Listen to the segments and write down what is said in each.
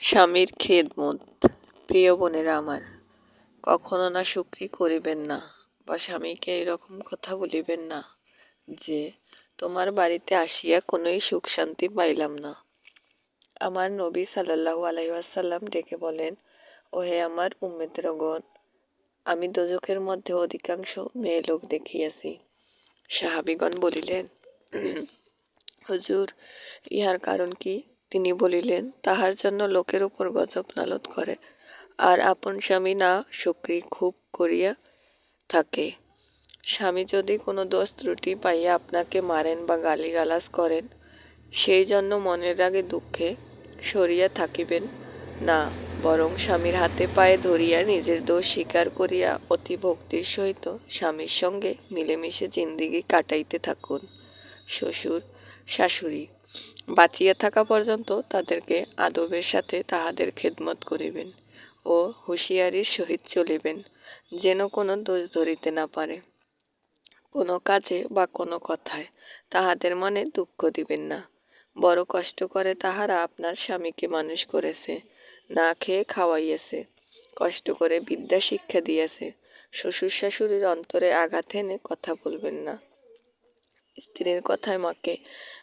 স্বামীর খেদমত প্রিয় বোনেরা আমার কখনো না শুক্রি করিবেন না বা স্বামীকে এরকম কথা বলিবেন না যে তোমার বাড়িতে আসিয়া কোনোই সুখ শান্তি পাইলাম না আমার নবী সাল্লাহু আলাইসাল্লাম ডেকে বলেন ওহে আমার উম্মেদরগণ আমি দোজখের মধ্যে অধিকাংশ মেয়ে লোক দেখিয়াছি সাহাবিগণ বলিলেন হুজুর ইহার কারণ কি তিনি বলিলেন, তাহার জন্য লোকের উপর গজব নালত করে। আর আপন স্বামী না, সুক্রি খুব করিয়া থাকে। স্বামী যদি কোনো দোষ ত্রুটি পাইয়া আপনাকে মারেন বা গালিগালাজ করেন, সেই জন্য মনের রাগে দুঃখে সরিয়া থাকিবেন না। বরং স্বামীর হাতে পায়ে ধরিয়া নিজের দোষ স্বীকার করিয়া অতি ভক্তির সহিত স্বামীর সঙ্গে মিলেমিশে জিন্দিগি কাটাইতে থাকুন। শ্বশুর, শাশুড়ি বাঁচিয়া থাকা পর্যন্ত তাদেরকে আদবের সাথে তাহাদের খেদমত করিবেন ও হুঁশিয়ারির সহিত চলিবেন, যেন কোনো দোষ ধরিতে না পারে। কোনো কাজে বা কোনো কথায় তাহাদের মনে দুঃখ দিবেন না। বড় কষ্ট করে তাহারা আপনার স্বামীকে মানুষ করেছে, না খেয়ে খাওয়াইয়েছে, কষ্ট করে বিদ্যা শিক্ষা দিয়েছে। শ্বশুর শাশুড়ির অন্তরে আঘাত এনে কথা বলবেন না। স্ত্রীর কথায় মাকে,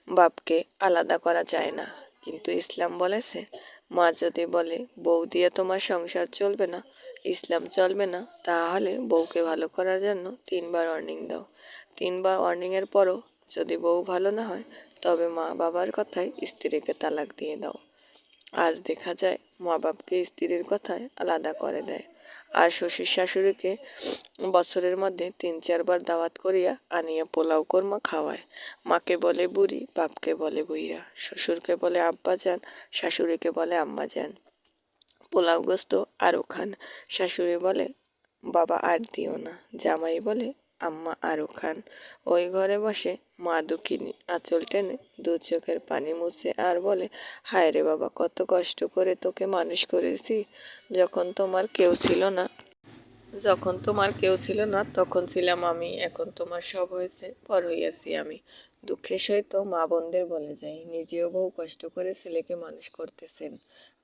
বাপকে আলাদা করা যায় না। কিন্তু ইসলাম বলেছে, মা যদি বলে, বউ দিয়ে তোমার সংসার চলবে না, ইসলাম চলবে না, তাহলে বউকে ভালো করার জন্য তিনবার ওয়ার্নিং দাও। তিনবার ওয়ার্নিংয়ের পরও যদি বউ ভালো না হয়, তবে মা বাবার কথায় স্ত্রীকে তালাক দিয়ে দাও। আজ দেখা যায়, মা বাপকে স্ত্রীর কথায় আলাদা করে দেয়। আর শ্বশুর শাশুড়িকে বছরের মধ্যে তিন চারবার দাওয়াত করিয়া আনিয়া পোলাও কর্মা খাওয়ায়। মাকে বলে বুড়ি, বাপকে বলে বুইরা শ্বশুরকে বলে আব্বা যান শাশুড়িকে বলে আম্মা যান পোলাও গোস্ত আরও খান শাশুড়ি বলে, বাবা আর দিও না। জামাই বলে আম্মা আরও খান ওই ঘরে বসে মা দুঃখিনী আঁচল টেনে দু চোখের পানি মুছে আর বলে, হায় রে বাবা, কত কষ্ট করে তোকে মানুষ করেছি। যখন তোমার কেউ ছিল না, যখন তোমার কেউ ছিল না, তখন ছিলাম আমি। এখন তোমার সব হয়েছে, পর হইয়াছি আমি। দুঃখের সহিত মা বোনদের বলে যাই নিজেও বহু কষ্ট করে ছেলেকে মানুষ করতেছেন,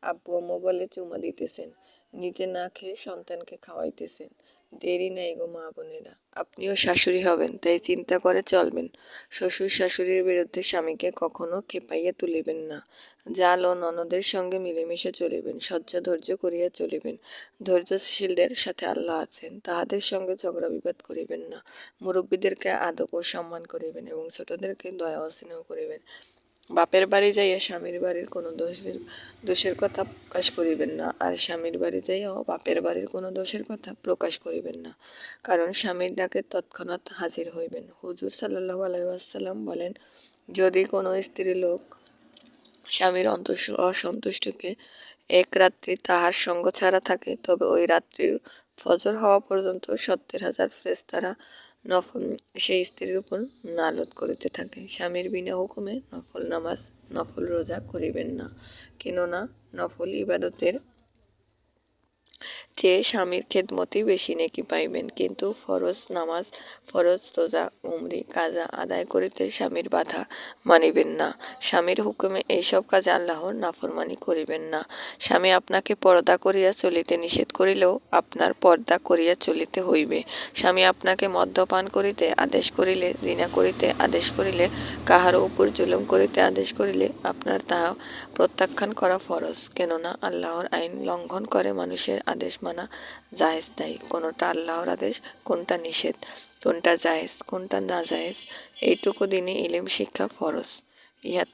আব্বু আম্মু বলে চুমা দিতেছেন, নিজে না খেয়ে সন্তানকে খাওয়াইতেছেন। দেরি নাই গো মা বোনেরা, আপনিও শাশুড়ি হবেন, তাই চিন্তা করে চলবেন। শ্বশুর শাশুড়ির বিরুদ্ধে স্বামীকে কখনো খেপাইয়া তুলিবেন না। জাল ও ননদের সঙ্গে মিলেমিশে চলিবেন, সহ্য ধৈর্য করিয়া চলিবেন। ধৈর্যশীলদের সাথে আল্লাহ আছেন, তাহাদের সঙ্গে ঝগড়া বিবাদ করিবেন না। মুরব্বীদেরকে আদব ও সম্মান করিবেন এবং ছোটদেরকে দয়া ও করিবেন? বাপের বাড়ি যাইয়া স্বামীর বাড়ির কোনো দোষের দোষের কথা প্রকাশ করিবেন না, আর স্বামীর বাড়ি যাইয়াও বাপের বাড়ির কোনো দোষের কথা প্রকাশ করিবেন না। কারণ স্বামীর ডাকে তৎক্ষণাৎ হাজির হইবেন। হুজুর সাল্লাহ আলাইসাল্লাম বলেন, যদি কোনো স্ত্রী লোক স্বামীর অসন্তুষ্টকে এক রাত্রি তাহার সঙ্গ ছাড়া থাকে, তবে ওই রাত্রির ফজর হওয়া পর্যন্ত সত্তর হাজার ফ্রেস্তারা নফল, সেই স্ত্রীর উপর নালত করিতে থাকে। স্বামীর বিনা হুকুমে নফল নামাজ, নফল রোজা করিবেন না। কেননা নফল ইবাদতের চেয়ে স্বামীর খেদমতই বেশি নেকি পাইবেন। কিন্তু ফরজ নামাজ, ফরজ রোজা, উমরি, কাজা আদায় করিতে স্বামীর বাধা মানিবেন না। স্বামীর হুকুমে এইসব কাজে আল্লাহর নাফরমানি করিবেন না। স্বামী আপনাকে পর্দা করিয়া চলিতে নিষেধ করিলেও আপনার পর্দা করিয়া চলিতে হইবে। স্বামী আপনাকে মদ্যপান করিতে আদেশ করিলে দিনা করিতে আদেশ করিলে কাহার উপর জুলুম করিতে আদেশ করিলে আপনার তাহা প্রত্যাখ্যান করা ফরজ। কেননা আল্লাহর আইন লঙ্ঘন করে মানুষের আদেশ মানা জায়েজ নাই। কোনোটা আল্লাহর আদেশ, কোনটা নিষেধ। কোনটা জায়েজ, কোনটা না জায়েজ, এইটুকু দিনে ইলিম শিক্ষা ফরজ। ইহা